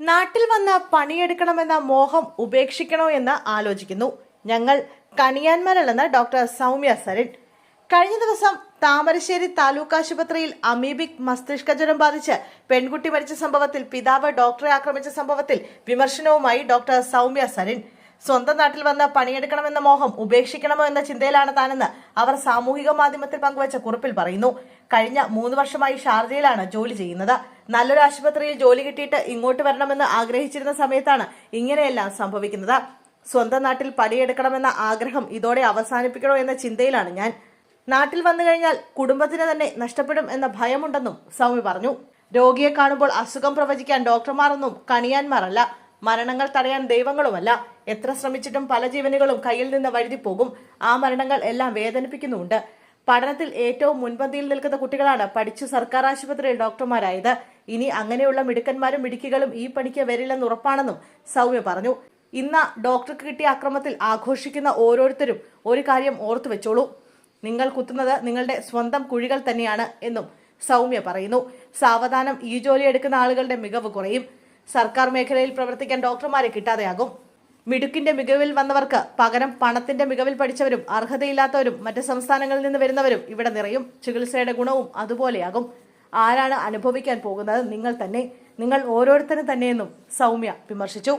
നാട്ടിൽ വന്ന് പണിയെടുക്കണമെന്ന മോഹം ഉപേക്ഷിക്കണോ എന്ന് ആലോചിക്കുന്നു. ഞങ്ങൾ കണിയാന്മാരല്ലെന്ന് ഡോക്ടർ സൗമ്യ സരൺ കഴിഞ്ഞ ദിവസം താമരശ്ശേരി താലൂക്ക് ആശുപത്രിയിൽ അമീബിക് മസ്തിഷ്ക ജ്വരം ബാധിച്ച് പെൺകുട്ടി മരിച്ച സംഭവത്തിൽ പിതാവ് ഡോക്ടറെ ആക്രമിച്ച സംഭവത്തിൽ വിമർശനവുമായി ഡോക്ടർ സൗമ്യ സരൺ സ്വന്തം നാട്ടിൽ വന്ന് പണിയെടുക്കണമെന്ന മോഹം ഉപേക്ഷിക്കണമോ എന്ന ചിന്തയിലാണ് താനെന്ന് അവർ സാമൂഹിക മാധ്യമത്തിൽ പങ്കുവച്ച കുറിപ്പിൽ പറയുന്നു. കഴിഞ്ഞ മൂന്ന് വർഷമായി ഷാർജയിലാണ് ജോലി ചെയ്യുന്നത്. നല്ലൊരു ആശുപത്രിയിൽ ജോലി കിട്ടിയിട്ട് ഇങ്ങോട്ട് വരണമെന്ന് ആഗ്രഹിച്ചിരുന്ന സമയത്താണ് ഇങ്ങനെയെല്ലാം സംഭവിക്കുന്നത്. സ്വന്തം നാട്ടിൽ പണിയെടുക്കണമെന്ന ആഗ്രഹം ഇതോടെ അവസാനിപ്പിക്കണോ എന്ന ചിന്തയിലാണ് ഞാൻ. നാട്ടിൽ വന്നു കഴിഞ്ഞാൽ കുടുംബത്തിന് തന്നെ നഷ്ടപ്പെടും എന്ന ഭയമുണ്ടെന്നും സൗമി പറഞ്ഞു. രോഗിയെ കാണുമ്പോൾ അസുഖം പ്രവചിക്കാൻ ഡോക്ടർമാരൊന്നും കണിയാന്മാരല്ല. മരണങ്ങൾ തടയാൻ ദൈവങ്ങളുമല്ല. എത്ര ശ്രമിച്ചിട്ടും പല ജീവനുകളും കയ്യിൽ നിന്ന് വഴുതി പോകും ആ മരണങ്ങൾ എല്ലാം വേദനിപ്പിക്കുന്നുണ്ട് പഠനത്തിൽ ഏറ്റവും മുൻപന്തിയിൽ നിൽക്കുന്ന കുട്ടികളാണ് പഠിച്ചു സർക്കാർ ആശുപത്രിയിൽ ഡോക്ടർമാരായത്. ഇനി അങ്ങനെയുള്ള മിടുക്കന്മാരും മിടുക്കികളും ഈ പണിക്ക് വരില്ലെന്ന് ഉറപ്പാണെന്നും സൗമ്യ പറഞ്ഞു. ഇന്ന് ഡോക്ടർക്ക് കിട്ടിയ അക്രമത്തിൽ ആഘോഷിക്കുന്ന ഓരോരുത്തരും ഒരു കാര്യം ഓർത്തു വെച്ചോളൂ. നിങ്ങൾ കുത്തുന്നത് നിങ്ങളുടെ സ്വന്തം കുഴികൾ തന്നെയാണ് എന്നും സൗമ്യ പറയുന്നു. സാവധാനം ഈ ജോലി എടുക്കുന്ന ആളുകളുടെ മികവ് കുറയും. സർക്കാർ മേഖലയിൽ പ്രവർത്തിക്കാൻ ഡോക്ടർമാരെ കിട്ടാതെയാകും. മിടുക്കിന്റെ മികവിൽ വന്നവർക്ക് പകരം പണത്തിന്റെ മികവിൽ പഠിച്ചവരും അർഹതയില്ലാത്തവരും മറ്റ് സംസ്ഥാനങ്ങളിൽ നിന്ന് വരുന്നവരും ഇവിടെ നിറയും. ചികിത്സയുടെ ഗുണവും അതുപോലെയാകും. ആരാണ് അനുഭവിക്കാൻ പോകുന്നത്? നിങ്ങൾ തന്നെ. നിങ്ങൾ ഓരോരുത്തരും തന്നെയെന്നും സൗമ്യ വിമർശിച്ചു.